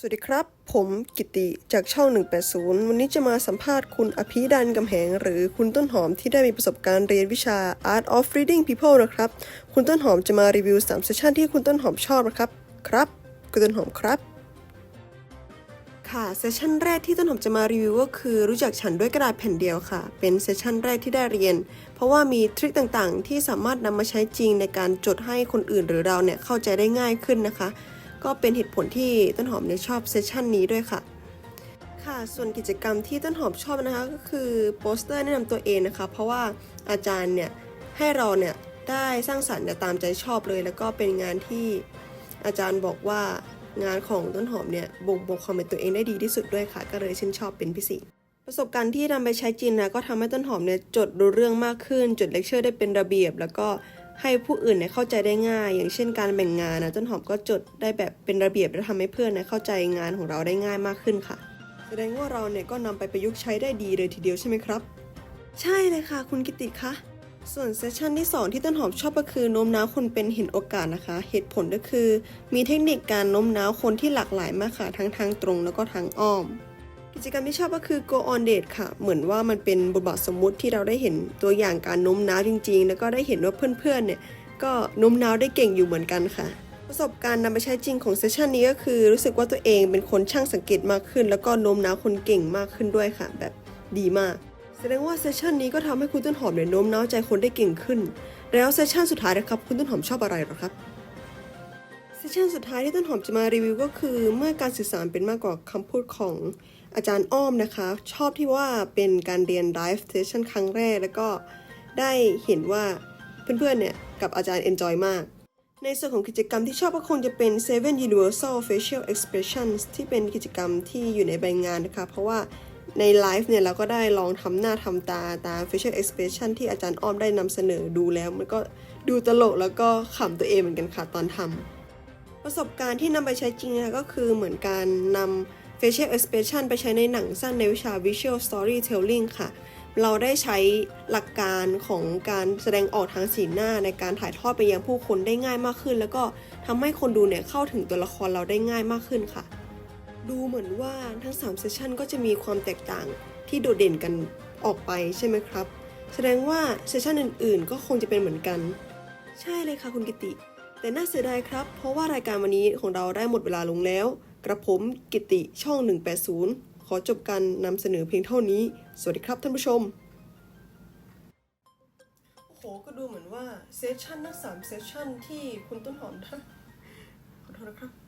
สวัสดีครับ ผมกิติจากช่อง 180 วันนี้จะมาสัมภาษณ์คุณอภิดันกำแหง หรือคุณต้นหอมที่ได้มีประสบการณ์เรียนวิชา Art of Reading People นะครับ คุณต้นหอมจะมารีวิว3เซสชันที่คุณต้นหอมชอบนะครับ ครับ คุณต้นหอมครับ ค่ะ เซสชันแรกที่ต้นหอมจะมารีวิวก็คือรู้จักฉันด้วยกระดาษแผ่นเดียวค่ะ เป็นเซสชันแรกที่ได้เรียน เพราะว่ามีทริคต่างๆ ที่สามารถนำมาใช้จริงในการจดให้คนอื่นหรือเราเนี่ยเข้าใจได้ง่ายขึ้นนะคะ ก็เป็นเหตุผลที่ต้นหอมเนี่ยชอบเซสชันนี้ด้วยค่ะ ค่ะ ส่วนกิจกรรมที่ต้นหอมชอบนะคะก็คือโปสเตอร์แนะนำตัวเองนะคะ เพราะว่าอาจารย์เนี่ยให้เราเนี่ยได้สร้างสรรค์ตามใจชอบเลย แล้วก็เป็นงานที่อาจารย์บอกว่างานของต้นหอมเนี่ยบ่งบอกความเป็นตัวเองได้ดีที่สุดด้วยค่ะ ก็เลยชื่นชอบเป็นพิเศษประสบการณ์ที่นำไปใช้จริงนะก็ทำให้ต้นหอมเนี่ยจดรู้เรื่องมากขึ้น จดเลคเชอร์ได้เป็นระเบียบ แล้วก็ ให้ผู้อื่นเนี่ยเข้าใจได้ง่าย อย่างเช่นการแบ่งงานนะต้นหอมก็จดได้แบบเป็นระเบียบและทำให้เพื่อนเนี่ยเข้าใจงานของเราได้ง่ายมากขึ้นค่ะ แสดงว่าเราเนี่ยก็นำไปประยุกต์ใช้ได้ดีเลยทีเดียวใช่ไหมครับ ใช่เลยค่ะ คุณกิติคะส่วนเซสชันที่ 2 ที่ต้นหอมชอบก็คือโน้มน้าวคนเป็นเห็นโอกาสนะคะ เหตุผลก็คือ มีเทคนิคการโน้มน้าวคนที่หลากหลายมากค่ะทั้งทางตรงแล้วก็ทางอ้อม กิจกรรมที่ชอบก็คือ go on date ค่ะ เหมือนว่ามันเป็นบทบาทสมมุติที่เราได้เห็นตัวอย่างการโน้มน้าวจริง ๆ แล้วก็ได้เห็นว่าเพื่อนๆเนี่ยก็โน้มน้าวได้เก่งอยู่เหมือนกันค่ะ ประสบการณ์นำไปใช้จริงของเซสชันนี้ก็คือ รู้สึกว่าตัวเองเป็นคนช่างสังเกตมากขึ้น แล้วก็โน้มน้าวคนเก่งมากขึ้นด้วยค่ะ แบบดีมาก แสดงว่าเซสชันนี้ก็ทำให้คุณต้นหอมเนี่ยโน้มน้าวใจคนได้เก่งขึ้น แล้วเซสชันสุดท้ายนะครับคุณต้นหอมชอบอะไรหรอครับ เซสชันสุดท้ายที่ต้นหอมจะมารีวิวก็คือ เมื่อการสื่อสารเป็นมากกว่าคำพูดของอาจารย์อ้อมนะคะ ชอบที่ว่าเป็นการเรียน live session ครั้งแรก แล้วก็ได้เห็นว่าเพื่อนๆเนี่ย กับอาจารย์ enjoy มาก ในส่วนของกิจกรรมที่ชอบก็คงจะเป็น Seven Universal Facial Expressions ที่เป็นกิจกรรมที่อยู่ในใบงานนะคะ เพราะว่าในไลฟ์เนี่ยเราก็ได้ลองทำหน้าทำตาตาม facial expression ที่อาจารย์อ้อมได้นำเสนอดูแล้ว มันก็ดูตลกแล้วก็ขำตัวเองเหมือนกันค่ะตอนทำ ประสบการณ์ที่นำไปใช้จริงนะคะก็คือเหมือนการนำ facial expression ไปใช้ในหนังสั้นในวิชา visual storytelling ค่ะ เราได้ใช้หลักการของการแสดงออกทางสีหน้าในการถ่ายทอดไปยังผู้คนได้ง่ายมากขึ้น แล้วก็ทำให้คนดูเนี่ยเข้าถึงตัวละครเราได้ง่ายมากขึ้นค่ะ ดูเหมือนว่าทั้ง3เซสชันก็จะมีความแตกต่างที่โดดเด่นกันออกไปใช่ไหมครับ แสดงว่าเซสชันอื่นๆ ก็คงจะเป็นเหมือนกัน ใช่เลยค่ะคุณกิติ แต่น่าเสียดายครับ เพราะว่ารายการวันนี้ของเราได้หมดเวลาลงแล้ว กระผมกิติช่อง 180 ขอจบการนำเสนอเพียงเท่านี้ สวัสดีครับท่านผู้ชม โอ้โห ก็ดูเหมือนว่าเซสชันทั้งสามเซสชันที่คุณต้นหอมนะขอโทษนะครับ